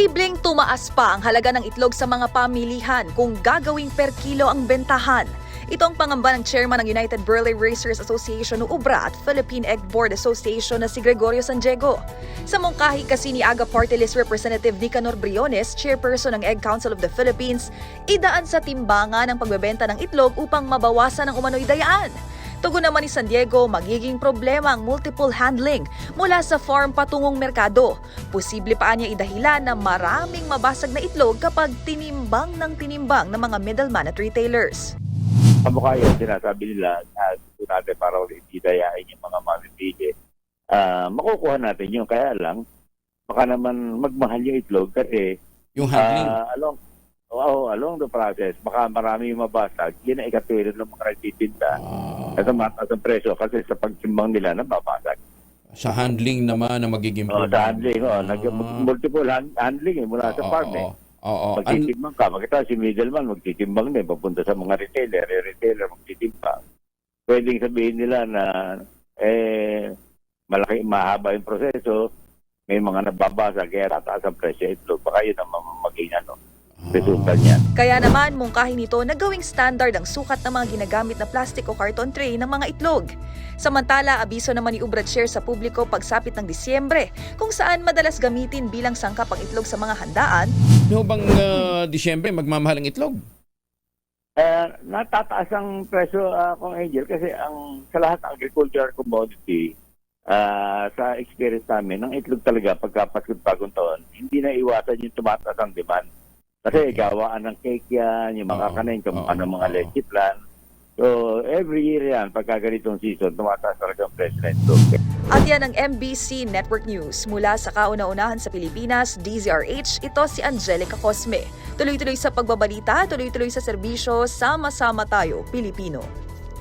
Posibleng tumaas pa ang halaga ng itlog sa mga pamilihan kung gagawing per kilo ang bentahan. Ito ang pangamba ng chairman ng United Burley Racers Association o UBRA at Philippine Egg Board Association na si Gregorio San Diego. Sa mungkahi kasi ni Aga Party List Representative Nicanor Briones, chairperson ng Egg Council of the Philippines, idaan sa timbangan ang pagbebenta ng itlog upang mabawasan ang umano'y dayaan. Tugon naman ni San Diego, magiging problema ang multiple handling mula sa farm patungong merkado. Posible pa niya idahilan na maraming mabasag na itlog kapag tinimbang ng tinimbang ng mga middleman at retailers. kamukha yun, sinasabi nila na gusto natin para ulit dayain yung mga mamimili. Ah, makukuha natin yun. Kaya lang, baka naman magmahal yung itlog kasi Yung handling. ah, along, oh, along the process, baka marami yung mabasag. Yun ang ikatulad ng mga nagtitinda. Ah, At mataas ang presyo kasi sa pagtimbang nila nababasag. sa handling naman na magiging Oh, problema. sa handling, oh, nag Ah. multiple hand- handling eh, mula sa Oo, farm eh. oo, oo. An- Magtitimbang ka. Makita si middleman, magtitimbang din. Papunta sa mga retailer. Yung retailer magtitimbang. Pwedeng sabihin nila na eh, malaki, mahaba yung proseso. May mga nababasa, kaya tataas ang presyo ito. Baka yun ang maging ano, resulta niya. Kaya naman, mungkahi nito na gawing standard ang sukat ng mga ginagamit na plastic o carton tray ng mga itlog. Samantala, abiso naman ni Ubrad Share sa publiko pagsapit ng Disyembre, kung saan madalas gamitin bilang sangkap ang itlog sa mga handaan, Ano bang ah, Disyembre magmamahal ang itlog? Eh, natataas ang presyo uh, kung Angel kasi ang sa lahat ng agricultural commodity ah, sa experience namin, ang itlog talaga pagkapaskot bagong taon, hindi na iwasan yung tumataas ang demand. Kasi Okay. gawaan ng cake yan, yung mga Oo, kanin, kung oo, ano mga oo. leche plan. So, every year yan, pagka ganitong season, tumataas talaga ang presyo ng itlog. At yan ang MBC Network News. Mula sa kauna-unahan sa Pilipinas, DZRH, ito si Angelica Cosme. Tuloy-tuloy sa pagbabalita, tuloy-tuloy sa serbisyo, sama-sama tayo, Pilipino.